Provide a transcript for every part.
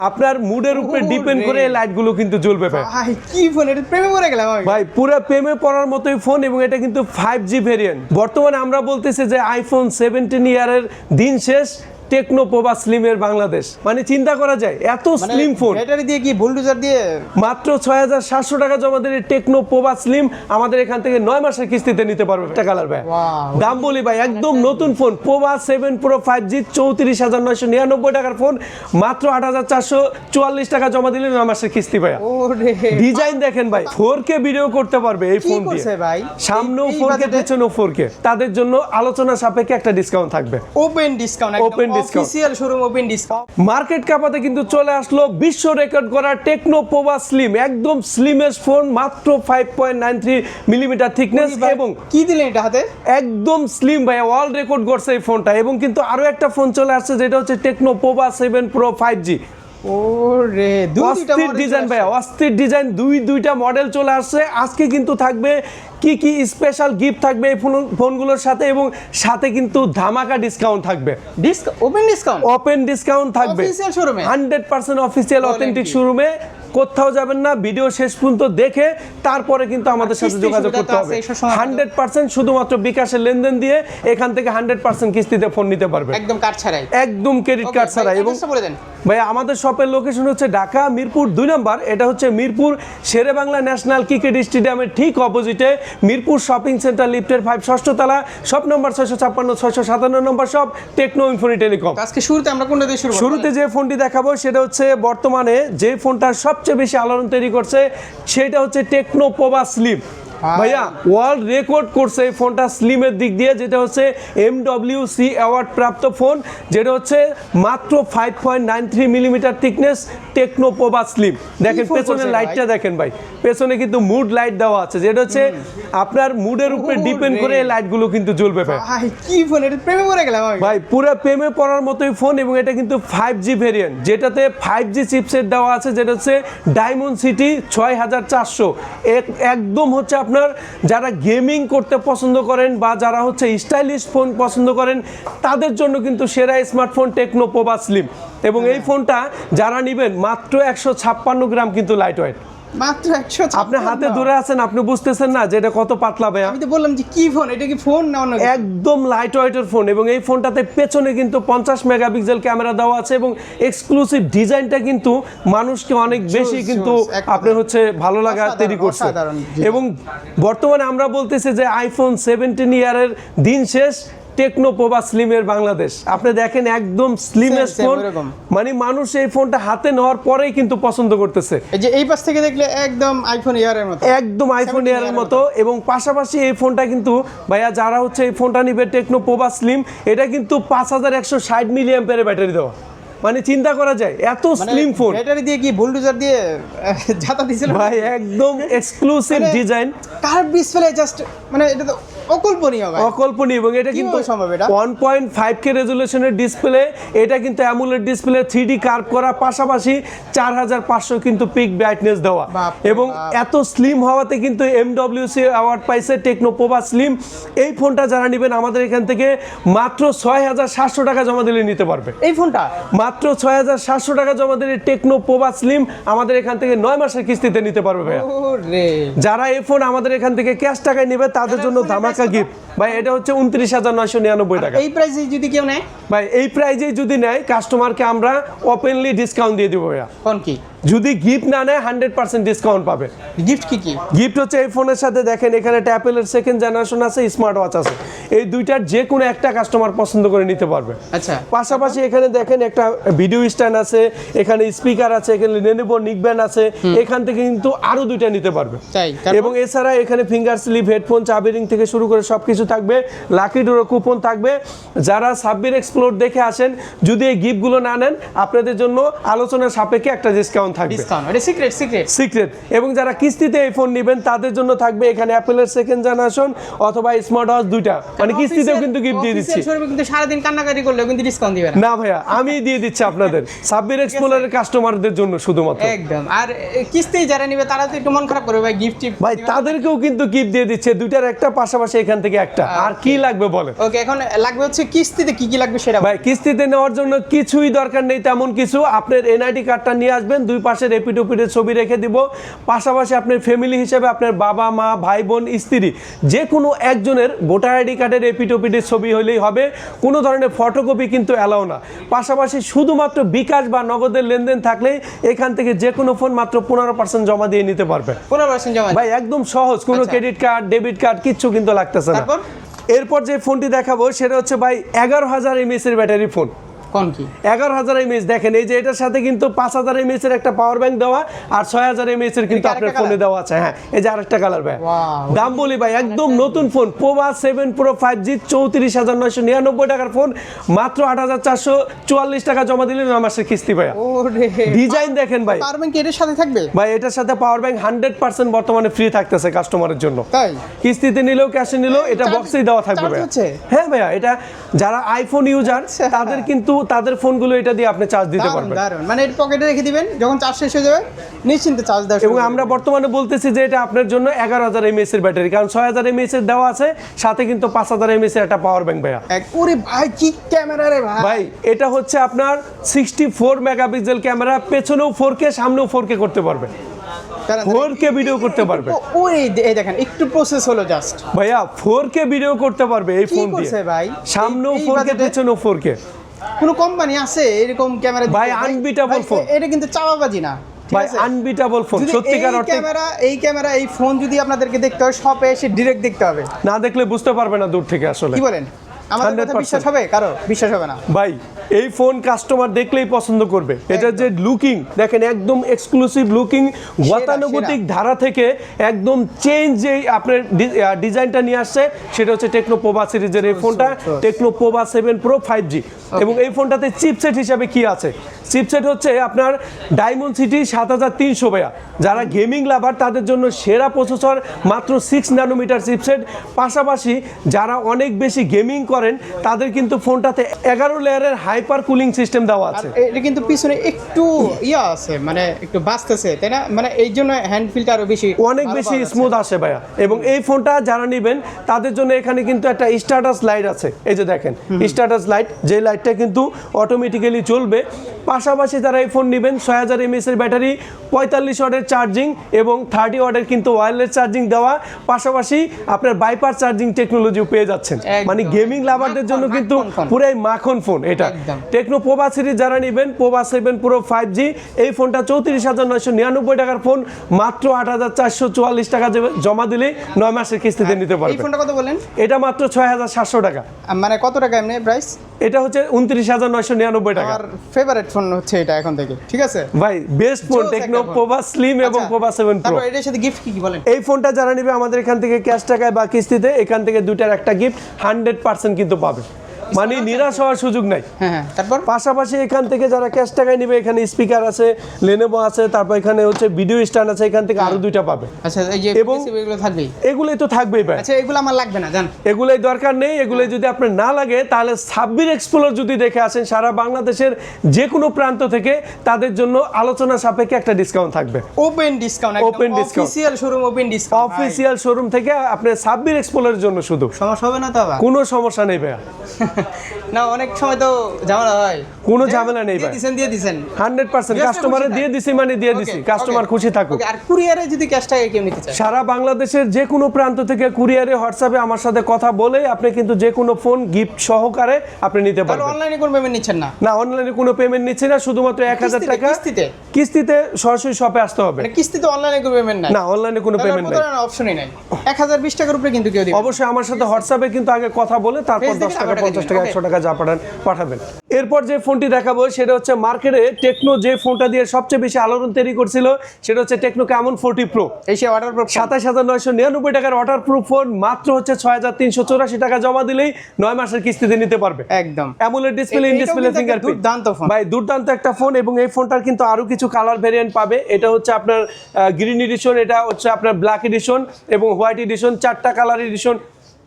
আপনার মুডের উপরে ডিপেন্ড করে এই লাইটগুলো কিন্তু জ্বলবে ভাই। কি ফোন এটা প্রেমে পড়ে গেলাম ভাই ভাই পুরো প্রেমে পড়ার মতোই ফোন এবং এটা কিন্তু ফাইভ জি ভেরিয়েন্ট বর্তমানে আমরা বলতেছি যে আইফোন সেভেন্টিন ইয়ারের দিন শেষ টেকনো পোবা স্লিমের বাংলাদেশ। মানে চিন্তা করা যায় এত মানে স্লিম ফোন। ব্যাটারি দিয়ে কি বুলডোজার দিয়ে? মাত্র ছয় হাজার সাতশো টাকা জমা দিলে টেকনো পোবা স্লিম আমাদের এখান থেকে নয় মাসের কিস্তিতে নিতে পারবে একটা কালার ভাই দাম বলি ভাই একদম নতুন phone. Pova seven pro five G চৌত্রিশ হাজার নয়শো নিরানব্বই টাকার ফোন। মাত্র আট হাজার চারশো চুয়াল্লিশ টাকা জমা দিলে নয় মাসের কিস্তি ওরে। ডিজাইন দেখেন ভাই ফোর কে ভিডিও করতে পারবে এই ফোন দিয়ে। ভাই? সামনেও ফোর কে পেছনেও ফোর কে তাদের জন্য আলোচনা সাপেক্ষে একটা ডিসকাউন্ট থাকবে। Open discount Open official showroom open discount market কাপাতে কিন্তু চলে আসলো বিশ্ব রেকর্ড করা টেকনো পোভা স্লিম একদম স্লিমেস্ট ফোন মাত্র five point nine three millimetre thickness এবং কি দিলেন এটা হাতে? একদম স্লিম ভাই ওয়ার্ল্ড রেকর্ড করছে এই ফোনটা এবং কিন্তু আরও একটা ফোন চলে আসছে যেটা হচ্ছে Tecno Pova seven pro five G ওরে অস্থির ডিজাইন ভাই অস্থির ডিজাইন দুই দুইটা মডেল চলে আসছে। আজকে কিন্তু থাকবে কি কি স্পেশাল গিফট থাকবে এই ফোনগুলোর সাথে এবং সাথে কিন্তু ধামাকা ডিসকাউন্ট থাকবে। ওপেন ডিসকাউন্ট ওপেন ডিসকাউন্ট থাকবে। Hundred percent official authentic? শোরুমে কোথাও যাবেন না ভিডিও শেষ পর্যন্ত দেখে তারপরে কিন্তু আমাদের সাথে যোগাযোগ করতে হবে। হান্ড্রেড পার্সেন্ট শুধুমাত্র বিকাশের লেনদেন দিয়ে এখান থেকে হান্ড্রেড পার্সেন্ট কিস্তিতে ফোন নিতে পারবে। একদম কাট ছাড়াই। একদম ক্রেডিট কার্ড ছাড়া ভাই, এবং ভাই আমাদের শপের লোকেশন হচ্ছে ঢাকা মিরপুর দুই নম্বর। এটা হচ্ছে মিরপুর শেরে বাংলা ন্যাশনাল ক্রিকেট স্টেডিয়ামের ঠিক অপোজিটে। মিরপুর শপিং সেন্টার লিফটের ফাইভ ষষ্ঠ তলা শপ নম্বর ছয়শো ছাপ্পান্ন ছয়শো সাতান্ন নম্বর শপ টেকনো ইনফোনি টেলিকম। আজকে শুরুতে আমরা কোনটা দিয়ে শুরু শুরুতে যে ফোনটি দেখাবো সেটা হচ্ছে বর্তমানে যে ফোনটার সবচেয়ে বেশি আলোড়ন তৈরি করছে সেটা হচ্ছে টেকনো পোবা ভাই। ভাইয়া ওয়ার্ল্ড রেকর্ড করছে এই ফোনটা স্লিমের দিক দিয়ে যেটা হচ্ছে এম ডব্লিউ সি অ্যাওয়ার্ড প্রাপ্ত ফোন যেটা হচ্ছে মাত্র five point nine three millimetre thickness Tecno Pova slim দেখেন পেছনের লাইটটা দেখেন ভাই পেছনে কিন্তু মুড লাইট দেওয়া আছে যেটা হচ্ছে আপনার মুডের উপরে ডিপেন্ড করে এই লাইটগুলো কিন্তু জ্বলবে ভাই। ভাই কি ফোন এটা প্রেমে পড়ে গেলাম ভাই পুরো প্রেমে পড়ার মতোই ফোন এবং এটা কিন্তু ফাইভ জি ভেরিয়েন্ট যেটাতে ফাইভ জি চিপসেট দেওয়া আছে যেটা হচ্ছে ডায়মন্ড সিটি ছয় হাজার চারশো। একদম হচ্ছে আপনার যারা গেমিং করতে পছন্দ করেন বা যারা হচ্ছে স্টাইলিশ ফোন পছন্দ করেন তাদের জন্য কিন্তু সেরা স্মার্টফোন টেকনো পোবা স্লিম। এবং এই ফোনটা যারা নেবেন মাত্র একশো ছাপ্পান্ন গ্রাম কিন্তু লাইট ওয়েট মাত্র 156 আপনি হাতে ধরে আছেন আপনি বুঝতেছেন না যে এটা কত পাতলা ভাইয়া? আমি তো বললাম যে কি ফোন এটা কি ফোন না অন্য একদম লাইট ওয়েটের ফোন এবং এই ফোনটাতে পেছনে কিন্তু পঞ্চাশ মেগাপিক্সেল ক্যামেরা দেওয়া আছে এবং এক্সক্লুসিভ ডিজাইনটা কিন্তু মানুষকে অনেক বেশি কিন্তু। আপনার হচ্ছে ভালো লাগা তৈরি করছে। এবং বর্তমানে আমরা বলতেছি যে আইফোন সেভেন্টিন ইয়ারের দিন শেষ টেকনো পোবা স্লিমের বাংলাদেশ। আপনি দেখেন একদম স্লিমের ফোন মানে মানুষ এই ফোনটা হাতে নেওয়ার পরেই কিন্তু পছন্দ করতেছে। এই যে এই পাশ থেকে দেখলে একদম আইফোন ইয়ারের মতো। একদম আইফোন 17 এর মতো এবং পাশাপাশি এই ফোনটা কিন্তু ভাইয়া যারা হচ্ছে এই ফোনটা নিবে টেকনো পোবা স্লিম এটা কিন্তু পাঁচ হাজার একশো ষাট মিলি অ্যাম্পের ব্যাটারি দেওয়া। মানে চিন্তা করা যায় এত স্লিম ফোন ব্যাটারি দিয়ে কি বুলডোজার দিয়ে ঝাঁটা দিছিল ভাই একদম এক্সক্লুসিভ মানে- ডিজাইন কার্ভ ডিসপ্লে জাস্ট মানে এটা তো অকল্পনীয় অকল্পনীয় এবং এটা কিন্তু সম্ভব এটা? ওয়ান পয়েন্ট ফাইভ কে রেজুলেশনের ডিসপ্লে এটা কিন্তু অ্যামুলেট ডিসপ্লে কার্ভ করা পাশাপাশি চার হাজার পাঁচশো কিন্তু পিক ব্রাইটনেস দেওয়া। এবং এত স্লিম হওয়াতে কিন্তু অ্যাওয়ার্ড পাইছে টেকনো স্লিম এই ফোনটা যারা নেবেন আমাদের এখান থেকে মাত্র ছয় হাজার সাতশো টাকা জমা দিলে নিতে পারবে। এই ফোনটা? মাত্র ছয় হাজার সাতশো টাকা জমা দিলে টেকনো পোভা স্লিম আমাদের এখান থেকে নয় মাসের কিস্তিতে নিতে পারবে যারা এই ফোন আমাদের এখান থেকে ক্যাশ টাকায় নেবে তাদের জন্য ধামাকা কত? গিফট ভাই এটা হচ্ছে উনত্রিশ হাজার নয়শো নিরানব্বই টাকা। এই প্রাইসে যদি কেউ নেয়? ভাই এই প্রাইজে যদি নেয় কাস্টমারকে আমরা ওপেনলি ডিসকাউন্ট দিয়ে দিব ভাইয়া। কোন কি? যদি গিফট না নেয় হান্ড্রেড পার্সেন্ট ডিসকাউন্ট পাবে। গিফট কি কি? গিফট হচ্ছে এই ফোনের সাথে দেখেন এখানে ট্যাপেলের সেকেন্ড জেনারেশন আছে স্মার্ট ওয়াচ আছে। এই দুইটার যে কোনো একটা কাস্টমার পছন্দ করে নিতে পারবে। আচ্ছা। পাশাপাশি এখানে দেখেন একটা ভিডিও স্ট্যান্ড আছে এখানে স্পিকার আছে এখানে লেনেভো নিকব্যান্ড আছে এখান থেকে কিন্তু আরও দুইটা নিতে পারবে। তাই? এবং এছাড়া এখানে ফিঙ্গার স্লিপ হেডফোন চাবি রিং থেকে শুরু করে সবকিছু থাকবে লাকি ডোরো কুপন থাকবে। যারা সাব্বির এক্সপ্লোর দেখে আসেন যদি এই গিফটগুলো না নেন আপনাদের জন্য আলোচনার সাপেক্ষে একটা ডিসকাউন্ট থাকবে। ডিসকাউন্ট এটা সিক্রেট সিক্রেট সিক্রেট এবং যারা কিস্তিতে এই ফোন নেবেন তাদের জন্য থাকবে এখানে অ্যাপেলের সেকেন্ড জেনারেশন অথবা স্মার্ট ওয়াচ দুইটা। মানে কিস্তিতেও কিন্তু গিফট দিয়ে দিচ্ছি। কিন্তু সারাদিন কান্নাকাটি করলেও কিন্তু ডিসকাউন্ট দিবে না। ভাইয়া আমি দিয়ে দিচ্ছি আপনাদের। সাব্বির এক্সপ্লোরের কাস্টমারদের জন্য শুধুমাত্র। একদম। আর কিস্তি যারা নিবে তারা তো একটু মন খারাপ করবে ভাই গিফট ভাই তাদেরকেও কিন্তু গিফট দিয়ে দিচ্ছে। দুইটার একটা পাশাপাশি এখান থেকে একটা। আর কি লাগবে বলে ওকে এখন লাগবে হচ্ছে কিস্তিতে কি কি লাগবে সেটা ভাই কিস্তিতে নেওয়ার জন্য কিছুই দরকার নেই তেমন কিছু। আপনার এনআইডি কার্ডটা নিয়ে আসবেন দুই পাশে রেপিড ওপিডের ছবি রেখে দিব। পাশাপাশি আপনার ফ্যামিলি হিসেবে আপনার বাবা মা ভাই বোন স্ত্রী যে কোনো একজনের ভোটার আইডি কার্ডের রেপিড ওপিডের ছবি হলেই হবে। কোনো ধরনের ফটোকপি কিন্তু অ্যালাও না। পাশাপাশি শুধুমাত্র বিকাশ বা নগদের লেনদেন থাকলেই এখান থেকে যে কোনো ফোন মাত্র পনেরো পার্সেন্ট জমা দিয়ে নিতে পারবে। পনেরো পার্সেন্ট জমা ভাই একদম সহজ। কোনো। ক্রেডিট কার্ড ডেবিট কার্ড কিচ্ছু কিন্তু লাগতেছে না। এরপর যে ফোনটি দেখাবো সেটা হচ্ছে ভাই এগারো হাজার এমএস এর ব্যাটারি ফোন কোন কি? এগারো হাজার এমএস দেখেন এই যে এটার সাথে কিন্তু পাঁচ হাজার এমএস এর একটা পাওয়ার ব্যাংক দেওয়া আর ছয় হাজার এমএস এর কিন্তু আপনার ফোনে দেওয়া আছে। হ্যাঁ এই যে আরেকটা কালার ভাই। দাম বলি ভাই একদম নতুন phone Pova seven pro five G চৌত্রিশ হাজার নয়শো নিরানব্বই টাকার ফোন মাত্র আট হাজার চারশো চুয়াল্লিশ টাকা জমা দিলে নয় মাসের কিস্তি ওরে। ডিজাইন দেখেন ভাই। পাওয়ার ব্যাংক এর সাথে থাকবে? ভাই এটার সাথে পাওয়ার ব্যাংক হান্ড্রেড পার্সেন্ট বর্তমানে ফ্রি থাকতেছে কাস্টমারের জন্য। তাই? কিস্তিতে নিলেও ক্যাশে নিলেও এটা বক্সেই দেওয়া থাকবে। হ্যাঁ ভাইয়া এটা যারা আইফোন ইউজার আচ্ছা। তাদের কিন্তু তাদের ফোনগুলো এটা দিয়ে আপনি চার্জ দিতে পারবেন। মানে মানে পকেটে রেখে দিবেন যখন চার্জ শেষ হয়ে যাবে নিশ্চিন্তে চার্জ দেওয়া এবং আমরা বর্তমানে বলতেছি যে এটা আপনার জন্য এগারো হাজার এমএস এর ব্যাটারি কারণ ছয় হাজার এমএস এর দেওয়া আছে সাথে কিন্তু পাঁচ হাজার এমএস এর একটা পাওয়ার ব্যাংক ভাইয়া। ওরে ভাই কি ক্যামেরা রে ভাই? ভাই এটা হচ্ছে আপনার সিক্সটি ফোর মেগাপিক্সেল ক্যামেরা পেছনেও ফোর কে সামনেও ফোর কে করতে পারবে। ফোর কে ভিডিও করতে পারবে। ও- ওই এই দেখেন একটু প্রসেস হলো জাস্ট ভাইয়া ফোর কে ভিডিও করতে পারবে এই ফোন দিয়ে। ভাই? সামনেও ফোর কে পেছনেও ফোর কে কোন কোম্পানি আছে এরকম ক্যামেরা ভাই, আনবিটেবল ফোন এটা কিন্তু চাওয়াবাজি না ভাই আনবিটেবল ফোন সত্যিকার অর্থে ক্যামেরা এই ক্যামেরা এই ফোন যদি আপনাদেরকে দেখতে হয় শপে এসে ডিরেক্ট দেখতে হবে। না দেখলে বুঝতে পারবে না দূর থেকে আসলে। কি বলেন? আমাদের কথা 100% বিশ্বাস হবে? কারও? বিশ্বাস হবে না। ভাই এই ফোন কাস্টমার দেখলেই পছন্দ করবে। এটার যে লুকিং দেখেন একদম এক্সক্লুসিভ লুকিং গতানুগতিক ধারা থেকে একদম চেঞ্জ যে আপনার ডিজাইনটা নিয়ে আসছে। সেটা হচ্ছে টেকনো পোভা সিরিজের এই ফোনটা Tecno Pova seven pro five G এবং এই ফোনটাতে চিপসেট হিসাবে কি আছে? চিপসেট হচ্ছে আপনার ডায়মন্ড সিটি সাত হাজার তিনশো ভাইয়া। যারা গেমিং লাভার তাদের জন্য সেরা প্রসেসর মাত্র সিক্স ন্যানোমিটার চিপসেট পাশাপাশি যারা অনেক বেশি গেমিং করেন তাদের কিন্তু ফোনটাতে এগারো লেয়ারের হাইপার কুলিং সিস্টেম দেওয়া আছে। এটা কিন্তু পিছনে একটু ইয়া আছে মানে একটু বাঁচতেছে তাই না? মানে এই জন্য হ্যান্ড ফিলটা আরও বেশি অনেক বেশি স্মুথ আসে ভাইয়া। এবং এই ফোনটা যারা নেবেন তাদের জন্য এখানে কিন্তু একটা স্ট্যাটাস লাইট আছে। এই যে দেখেন স্ট্যাটাস লাইট যে লাইটটা কিন্তু অটোমেটিক্যালি চলবে। পাশাপাশি যারা এই ফোন নেবেন ছয় হাজার এমএস এর ব্যাটারি পঁয়তাল্লিশ ওয়াটের চার্জিং এবং থার্টি ওয়াটের কিন্তু ওয়্যারলেস চার্জিং দেওয়া। পাশাপাশি আপনার বাইপার চার্জিং টেকনোলজিও পেয়ে যাচ্ছেন। মানে গেমিং লাভারদের জন্য কিন্তু পুরাই মাখন ফোন এটা। টেকনো পোবা সিরিজ যারা নেবেন Pova seven pro five G এই ফোনটা চৌত্রিশ হাজার নয়শো নিরানব্বই টাকার ফোন মাত্র আট হাজার চারশো চুয়াল্লিশ টাকা জমা দিলে নয় মাসের কিস্তিতে নিতে এই পারবেন ফোনটা কত বলেন এটা মাত্র ছয় হাজার সাতশো টাকা। মানে কত টাকা এমনি প্রাইস এটা হচ্ছে উনত্রিশ হাজার নয়শো নিরানব্বই টাকা। ফেভারেট ফেভারিট ফোন হচ্ছে এটা এখন থেকে ঠিক আছে? ভাই best phone Tecno Pova Slim এবং পোভা সেভেন প্রো এটার সাথে গিফট কি কি বলেন? এই ফোনটা যারা নেবে আমাদের এখান থেকে ক্যাশ টাকায় বা কিস্তিতে এখান থেকে দুটার একটা গিফট হান্ড্রেড পার্সেন্ট কিন্তু পাবে। মানে নিরাশ হওয়ার সুযোগ নাই। হ্যাঁ হ্যাঁ তারপর? পাশাপাশি এখান থেকে যারা ক্যাশ টাকায় নেবে এখানে স্পিকার আছে লেনেভো আছে তারপর এখানে হচ্ছে ভিডিও স্ট্যান্ড আছে এখান থেকে আরও দুইটা পাবে। আচ্ছা এই যে এবং- এগুলো এগুলোই তো থাকবেই ভাই। আচ্ছা এগুলো আমার লাগবে না জান। এগুলোই দরকার নেই এগুলোই যদি আপনার না লাগে তাহলে সাব্বির এক্সপ্লোর যদি দেখে আসেন সারা বাংলাদেশের যে কোনো প্রান্ত থেকে তাদের জন্য আলোচনা সাপেক্ষে একটা ডিসকাউন্ট থাকবে। Open discount open discount। Official showroom open discount official showroom থেকে আপনি সাব্বির এক্সপ্লোরের জন্য শুধু। সমস্যা হবে না তো কোনো সমস্যা নেই ভাইয়া। না অনেক সময় তো ঝামেলা হয়। কোনো ঝামেলা নেই ভাই। দিছেন দিয়ে দিছেন। হান্ড্রেড পার্সেন্ট Just কাস্টমারে দিয়ে দিছি মানে দিয়ে দিছি। কাস্টমার খুশি থাকুক। আর কুরিয়ারে যদি ক্যাশ টাকা কেউ নিতে চায়? সারা বাংলাদেশের যে কোনো প্রান্ত থেকে কুরিয়ারে হোয়াটসঅ্যাপে আমার সাথে কথা বলে আপনি কিন্তু যে কোনো ফোন গিফট সহকারে আপনি নিতে পারবেন। অনলাইনে কোন পেমেন্ট নিচ্ছেন না? না অনলাইনে কোনো পেমেন্ট নিচ্ছি না শুধুমাত্র এক হাজার কিস্তিতে, টাকা কিস্তিতে? কিস্তিতে সরাসরি শপে আসতে হবে। মানে কিস্তিতে অনলাইনে কোনো পেমেন্ট নাই। না অনলাইনে কোনো পেমেন্ট নেই। অপশনই নাই। এক হাজার বিশ টাকার উপরে কিন্তু কেউ দিবে অবশ্যই আমার সাথে হোয়াটসঅ্যাপে কিন্তু আগে কথা বলে তারপর Face দেখে দশ টাকা টাকাটা পঞ্চাশ টাকা Okay. একশো টাকা যা পাঠান পাঠাবেন। এরপর যে ফোনটি দেখাবো সেটা হচ্ছে মার্কেটে টেকনো যে ফোনটা দিয়ে সবচেয়ে বেশি আলোড়ন তৈরি করছিল সেটা হচ্ছে টেকনো ক্যামন ফোরটি প্রো এসে অর্ডার প্রুফ সাতাশ হাজার নয়শো নিরানব্বই টাকার ওয়াটার প্রুফ ফোন মাত্র হচ্ছে ছয় হাজার তিনশো চৌরাশি টাকা জমা দিলেই নয় মাসের কিস্তিতে নিতে পারবে। একদম। AMOLED display in display fingerprint দুর্দান্ত ফোন। ভাই দুর্দান্ত একটা ফোন এবং এই ফোনটার কিন্তু আরও কিছু কালার ভেরিয়েন্ট পাবে। এটা হচ্ছে আপনার গ্রিন এডিশন এটা হচ্ছে আপনার ব্ল্যাক এডিশন এবং হোয়াইট এডিশন চারটা কালার এডিশন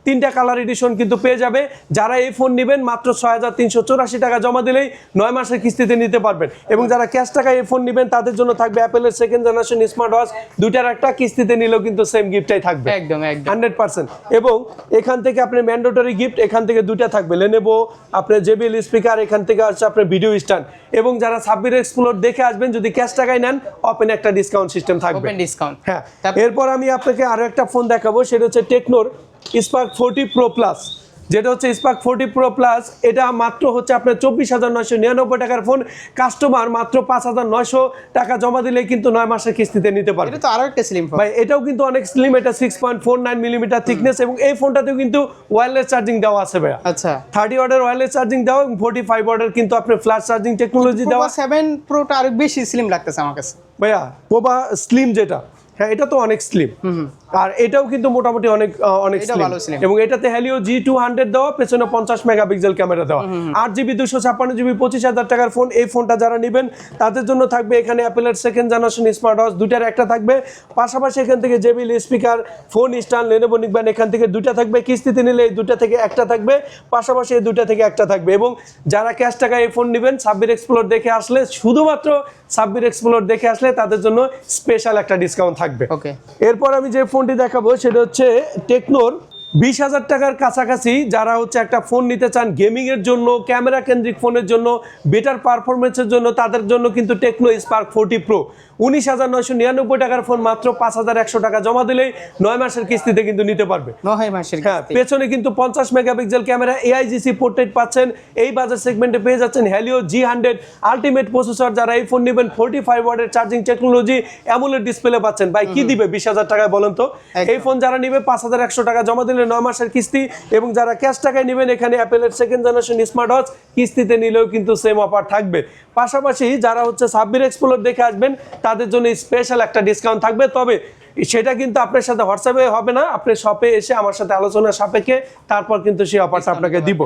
তিনটা কালার এডিশন কিন্তু পেয়ে যাবে। যারা এই ফোন নেবেন মাত্র ছয় হাজার তিনশো চৌরাশি টাকা জমা দিলেই নয় মাসের কিস্তিতে নিতে পারবেন। এবং যারা ক্যাশ টাকায় এই ফোন নেবেন তাদের জন্য থাকবে অ্যাপেলের সেকেন্ড জেনারেশন স্মার্ট ওয়াচ দুইটার একটা কিস্তিতে নিলেও কিন্তু সেম গিফটটাই থাকবে। একদম হান্ড্রেড পার্সেন্ট এবং এখান থেকে আপনার ম্যান্ডেটরি গিফট এখান থেকে দুইটা থাকবে। লেনেবো আপনার জেবিএল স্পিকার এখান থেকে হচ্ছে আপনার ভিডিও স্ট্যান্ড এবং যারা সাব্বির এক্সপ্লোর দেখে আসবেন যদি ক্যাশ টাকায় নেন ওপেন একটা ডিসকাউন্ট সিস্টেম থাকবে। ডিসকাউন্ট হ্যাঁ এরপর আমি আপনাকে আরও একটা ফোন দেখাবো সেটা হচ্ছে টেকনোর স্পার্ক ফোরটি প্রো প্লাস যেটা হচ্ছে স্পার্ক ফোরটি প্রো প্লাস এটা মাত্র হচ্ছে আপনার চব্বিশ হাজার নয়শো নিরানব্বই টাকার ফোন কাস্টমার মাত্র পাঁচ হাজার নয়শো টাকা জমা দিলে কিন্তু নয় মাসের কিস্তিতে নিতে পারবে। এটা তো আরও একটা স্লিম ভাই এটাও কিন্তু অনেক স্লিম এটা six point four nine millimetre thickness এবং এই ফোনটাতেও কিন্তু ওয়্যারলেস চার্জিং দেওয়া আছে ভাইয়া। আচ্ছা। থার্টি ওয়ার্ডের ওয়্যারলেস চার্জিং দেওয়া এবং ফোর্টি ফাইভ ওয়ার্ডের কিন্তু আপনার ফ্ল্যাশ চার্জিং টেকনোলজি দেওয়া। সেভেন প্রোটা আরও বেশি স্লিম লাগতেছে আমার কাছে। ভাইয়া পোবা স্লিম যেটা। হ্যাঁ এটা তো অনেক স্লিম আর এটাও কিন্তু মোটামুটি অনেক অনেক slim। এবং এটাতে হ্যালিও জি টু হান্ড্রেড দেওয়া পেছনে পঞ্চাশ মেগাপিক্সেল ক্যামেরা দেওয়া। আট জিবি দুশো ছাপ্পান্ন জিবি পঁচিশ হাজার টাকার ফোন এই ফোনটা যারা নেবেন তাদের জন্য থাকবে এখানে অ্যাপেলের সেকেন্ড জেনারেশন স্মার্ট ওয়াচ দুটার একটা থাকবে। পাশাপাশি এখান থেকে JBL speaker phone stand Lenovo নিকবেন এখান থেকে দুটা থাকবে। কিস্তিতে নিলে এই দুটা থেকে একটা থাকবে। পাশাপাশি এই দুটা থেকে একটা থাকবে। এবং যারা ক্যাশ টাকায় এই ফোন নেবেন সাব্বির এক্সপ্লোর দেখে আসলে শুধুমাত্র সাব্বির এক্সপ্লোর দেখে আসলে তাদের জন্য স্পেশাল একটা ডিসকাউন্ট থাকবে। ওকে এরপর আমি যে ফোনটি দেখাবো সেটা হচ্ছে টেকনোর বিশ হাজার টাকার কাছাকাছি যারা হচ্ছে একটা ফোন নিতে চান গেমিং এর জন্য ক্যামেরা কেন্দ্রিক ফোনের জন্য বেটার পারফরমেন্সের জন্য তাদের জন্য কিন্তু টেকনো স্পার্ক ফোরটি প্রো। উনিশ হাজার নয়শো নিরানব্বই টাকার ফোন মাত্র পাঁচ হাজার একশো টাকা জমা দিলেই নয় মাসের কিস্তিতে কিন্তু নিতে পারবে। নয় মাসের হ্যাঁ পেছনে কিন্তু পঞ্চাশ মেগাপিক্সেল ক্যামেরা এআইজিসি পোর্ট্রেট পাচ্ছেন। এই বাজার সেগমেন্টে পেয়ে যাচ্ছেন Helio G hundred ultimate processor যারা এই ফোন নেবেন ফোর্টি ফাইভ ওয়ার্ডের চার্জিং টেকনোলজি অ্যামুলেট ডিসপ্লে পাচ্ছেন। ভাই কি দিবে বিশ হাজার টাকায় বলেন তো? এই ফোন যারা নেবে পাঁচ হাজার একশো টাকা জমা দিলে নয় মাসের কিস্তি এবং যারা ক্যাশ টাকায় নেবেন এখানে অ্যাপেলের সেকেন্ড জেনারেশন স্মার্ট ওয়াচ কিস্তিতে নিলেও কিন্তু সেম অফার থাকবে। পাশাপাশি যারা হচ্ছে সাব্বির এক্সপ্লোর দেখে আসবেন তাদের জন্য স্পেশাল একটা ডিসকাউন্ট থাকবে। তবে সেটা কিন্তু আপনার সাথে হোয়াটসঅ্যাপে হবে না। আপনি শপে এসে আমার সাথে আলোচনা সাপেক্ষে তারপর কিন্তু সেই অফারটা আপনাকে দিব।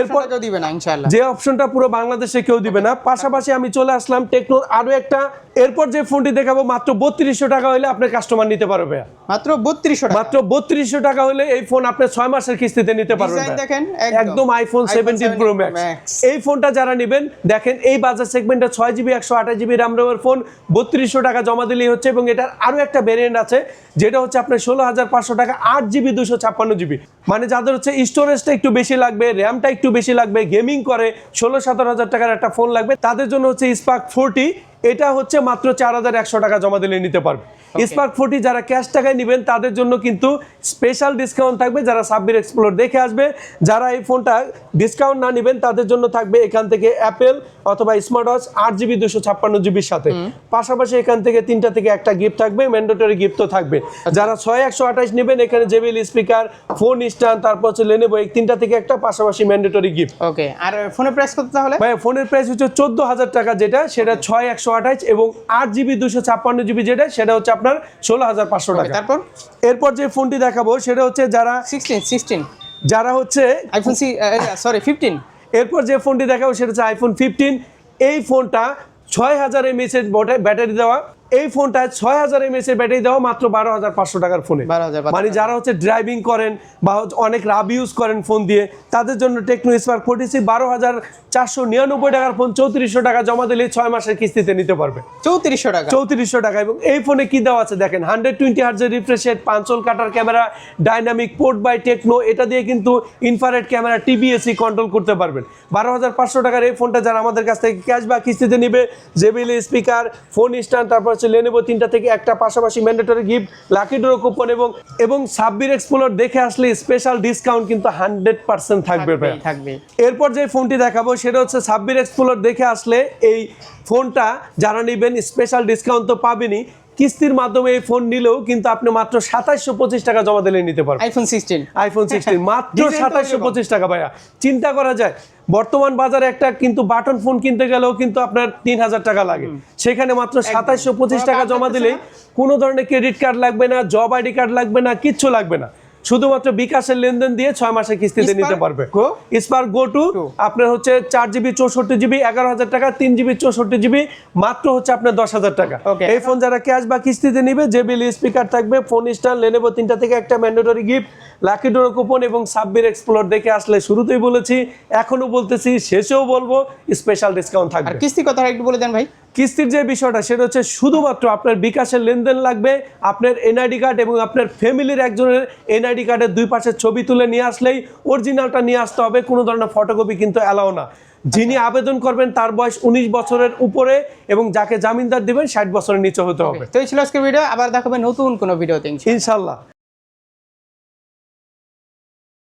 এরপর দিবে না ইনশাআল্লাহ যে অপশনটা পুরো বাংলাদেশে কেউ দিবে না। পাশাপাশি আমি চলে আসলাম টেকনোর আরও একটা। এরপর যে ফোনটি দেখাবো মাত্র বত্রিশশো টাকা হলে আপনার কাস্টমার নিতে পারবে মাত্র বত্রিশশো টাকা। মাত্র বত্রিশশো টাকা হলে এই ফোন আপনি ছয় মাসের কিস্তিতে নিতে পারবেন দেখেন, একদম। আইফোন সেভেন্টিন 17 প্রো ম্যাক্স এই ফোনটা যারা নেবেন দেখেন এই বাজার সেগমেন্টে ছয় জিবি একশো আঠাশ জিবি র্যাম ফোন বত্রিশশো টাকা জমা দিলেই হচ্ছে এবং এটার আরও একটা ভেরিয়েন্ট আছে, যেটা হচ্ছে আপনার ষোলো হাজার পাঁচশো টাকা, আট জিবি দুশো ছাপ্পান্ন জিবি। মানে যাদের হচ্ছে স্টোরেজটা একটু বেশি লাগবে র্যামটা একটু বেশি লাগবে গেমিং করে, ষোলো সতেরো হাজার টাকার একটা ফোন লাগবে, তাদের জন্য হচ্ছে স্পার্ক ফোরটি এটা হচ্ছে মাত্র চার হাজার একশো টাকা জমা দিলে নিতে পারবে। স্পার্ক ফোরটি যারা ক্যাশ টাকায় নেবেন তাদের জন্য কিন্তু স্পেশাল ডিসকাউন্ট থাকবে যারা সাব্বির এক্সপ্লোর দেখে আসবে। যারা এই ফোনটা ডিসকাউন্ট না নেবেন তাদের জন্য থাকবে এখান থেকে অ্যাপেল অথবা স্মার্ট ওয়াচ আট জিবি দুশো ছাপ্পান্ন জিবির সাথে। পাশাপাশি এখান থেকে তিনটা থেকে একটা গিফট থাকবে ম্যান্ডেটরি গিফটও থাকবে। যারা ছয় একশো আঠাশ নেবেন এখানে জেবিল স্পিকার ফোন স্ট্যান্ড তারপর হচ্ছে লেনেবো এই তিনটা থেকে একটা পাশাপাশি ম্যান্ডেটরি গিফট ওকে আর ফোনের প্রাইস কত তাহলে? ভাই ফোনের প্রাইস হচ্ছে চোদ্দ হাজার টাকা যেটা সেটা ছয় একশো আঠাশ এবং আট জিবি দুশো ছাপ্পান্ন জিবি যেটা সেটা হচ্ছে আপনার ষোলো হাজার পাঁচশো টাকা। তারপর? এরপর যে ফোনটি দেখাবো সেটা হচ্ছে যারা সিক্সটিন সিক্সটিন যারা হচ্ছে আইফোন সি সরি ফিফটিন এরপর যে ফোনটি দেখাবো সেটা হচ্ছে আইফোন ফিফটিন এই ফোনটা ছয় হাজার এমএস এর ব্যাটারি দেওয়া। এই ফোনটায় ছয় হাজার এমএস এর ব্যাটারি দেওয়া মাত্র বারো হাজার পাঁচশো টাকার ফোনে। 12,500 মানে যারা হচ্ছে ড্রাইভিং করেন বা অনেক রাব ইউজ করেন ফোন দিয়ে তাদের জন্য টেকনো স্পার্ক ফোর্টি সি বারো হাজার চারশো নিরানব্বই টাকার ফোন চৌত্রিশশো টাকা জমা দিলে ছয় মাসের কিস্তিতে নিতে পারবে। চৌত্রিশশো টাকা। চৌত্রিশশো টাকা এবং এই ফোনে কি দেওয়া আছে দেখেন হান্ড্রেড টোয়েন্টি হার্জের রিফ্রেশ রেট পাঁচল কাটার camera dynamic port by Tecno এটা দিয়ে কিন্তু ইনফারেট ক্যামেরা টিবিএসি কন্ট্রোল করতে পারবেন। বারো হাজার পাঁচশো টাকার এই ফোনটা যারা আমাদের কাছ থেকে ক্যাশ বা কিস্তিতে নিবে জেবিএল স্পিকার ফোন স্ট্যান্ড তারপর হচ্ছে লেনেবো তিনটা থেকে একটা পাশাপাশি mandatory gift lucky draw coupon এবং এবং সাব্বির এক্সপ্লোর দেখে আসলে স্পেশাল ডিসকাউন্ট কিন্তু হান্ড্রেড পার্সেন্ট থাকবে থাকবে এরপর যে ফোনটি দেখাবো সেটা হচ্ছে সাব্বির এক্সপ্লোর দেখে আসলে এই ফোনটা যারা নেবেন স্পেশাল ডিসকাউন্ট তো পাবেনই কিস্তির মাধ্যমে এই ফোন নিলেও কিন্তু আপনি মাত্র সাতাশশো পঁচিশ টাকা জমা দিলে নিতে পারবেন। আইফোন সিক্সটিন আইফোন সিক্সটিন মাত্র সাতাশশো পঁচিশ টাকা ভাইয়া। চিন্তা করা যায় বর্তমান বাজারে একটা কিন্তু বাটন ফোন কিনতে গেলেও কিন্তু আপনার তিন হাজার টাকা লাগে। সেখানে মাত্র সাতাশশো পঁচিশ টাকা জমা দিলেই কোনো ধরনের ক্রেডিট কার্ড লাগবে না জব আইডি কার্ড লাগবে না কিচ্ছু লাগবে না। শুধুমাত্র বিকাশের লেনদেন দিয়ে ছয় মাসের কিস্তিতে নিতে পারবে। স্পার গো টু আপনার হচ্ছে চার জিবি চৌষট্টি জিবি এগারো হাজার টাকা তিন জিবি চৌষট্টি জিবি মাত্র হচ্ছে আপনার দশ হাজার টাকা। এই ফোন যারা ক্যাশ বা কিস্তিতে নিবে যে বিল স্পিকার থাকবে ফোন স্টার লেনেবো তিনটা থেকে একটা mandatory gift lucky draw coupon এবং সাব্বির এক্সপ্লোর দেখে আসলে শুরুতেই বলেছি এখনও বলতেছি শেষেও বলব স্পেশাল ডিসকাউন্ট আর থাকবে কিস্তি কথা একটু বলে দেন ভাই। কিস্তির যে বিষয়টা সেটা হচ্ছে শুধুমাত্র আপনার বিকাশের লেনদেন লাগবে আপনার এনআইডি কার্ড এবং আপনার ফ্যামিলির একজনের এনআইডি কার্ডের দুই পাশের ছবি তুলে নিয়ে আসলেই অরিজিনালটা নিয়ে আসতে হবে কোনো ধরনের ফটোকপি কিন্তু অ্যালাও না। যিনি আবেদন করবেন তার বয়স উনিশ বছরের উপরে এবং যাকে জামিনদার দিবেন ষাট বছরের নিচে হতে হবে। তো এই ছিল আজকের ভিডিও আবার দেখাবে নতুন কোনো ভিডিওতে ইনশাল্লাহ